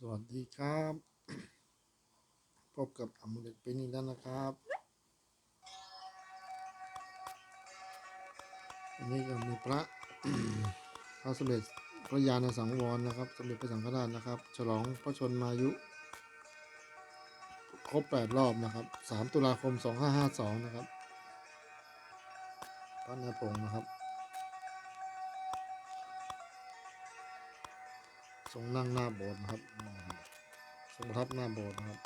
สวัสดีครับ พบกับอมเล็ตเป็นอีกแล้วนะครับวันนี้ก็มีพระพระสมเด็จพระยาณสังวรนะครับ สมเด็จพระสังฆราชนะครับ ฉลองพระชนมายุ ครบแปดรอบนะครับสามตุลาคมสองห้าห้าสองนะครับพระนาพงศ์นะครับ ทรงนั่งหน้าโบสถ์นะครับทรงทับหน้าโบสถ์นะครับ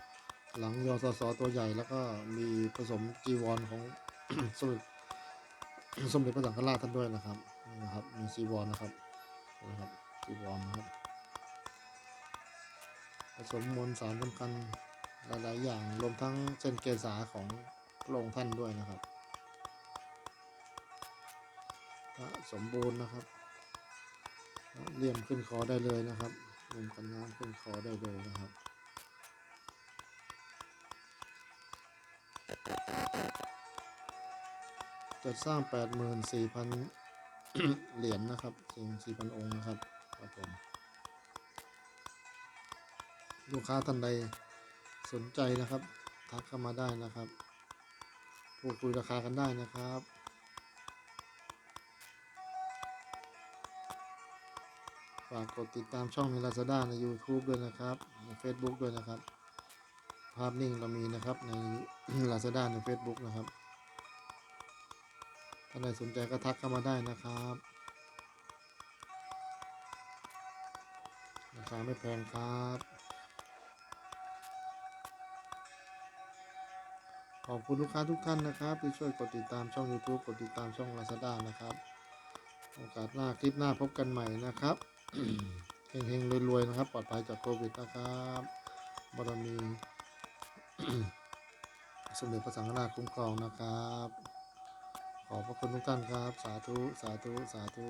หลังยอสสตัวใหญ่แล้วก็มีผสมจีวรของสมเด็จสมเด็จพระสังฆราชท่านด้วยนะครับนี่นะครับ มีจีวรนะครับนะครับจีวรนะครับ ผสมมวลสารสำคัญหลายๆอย่างรวมทั้งเส้นเกษาของพระองค์ท่านด้วยนะครับพระสมบูรณ์นะครับ เลี่ยมขึ้นคอได้เลยนะครับมุมกันน้ำขึ้นคอได้เลยนะครับจัดสร้าง 84,000 เหรียญนะครับสิ่ง4,000 องค์นะครับครับผมลูกค้าท่านใดสนใจนะครับ ทักเข้ามาได้นะครับพูดคุยราคากันได้นะครับ ฝากกดติดตามช่องใน Lazada ใน YouTube ด้วยนะครับ ใน Facebook ด้วยนะครับ ภาพนิ่งเรามีนะครับใน Lazada ใน Facebook นะครับท่านใดสนใจก็ทักเข้ามาได้นะครับราคาไม่แพงครับขอบคุณลูกค้าทุกท่านนะครับ ที่ช่วยกดติดตามช่อง YouTube กดติดตามช่อง Lazada นะครับ โอกาสหน้าคลิปหน้าพบกันใหม่นะครับ เฮงๆรวยๆนะครับ ปลอดภัยจากโควิดนะครับบารมีสมเด็จพระสังฆราชคุ้มครองนะครับ ขอบพระคุณทุกท่านครับ สาธุ สาธุ สาธุ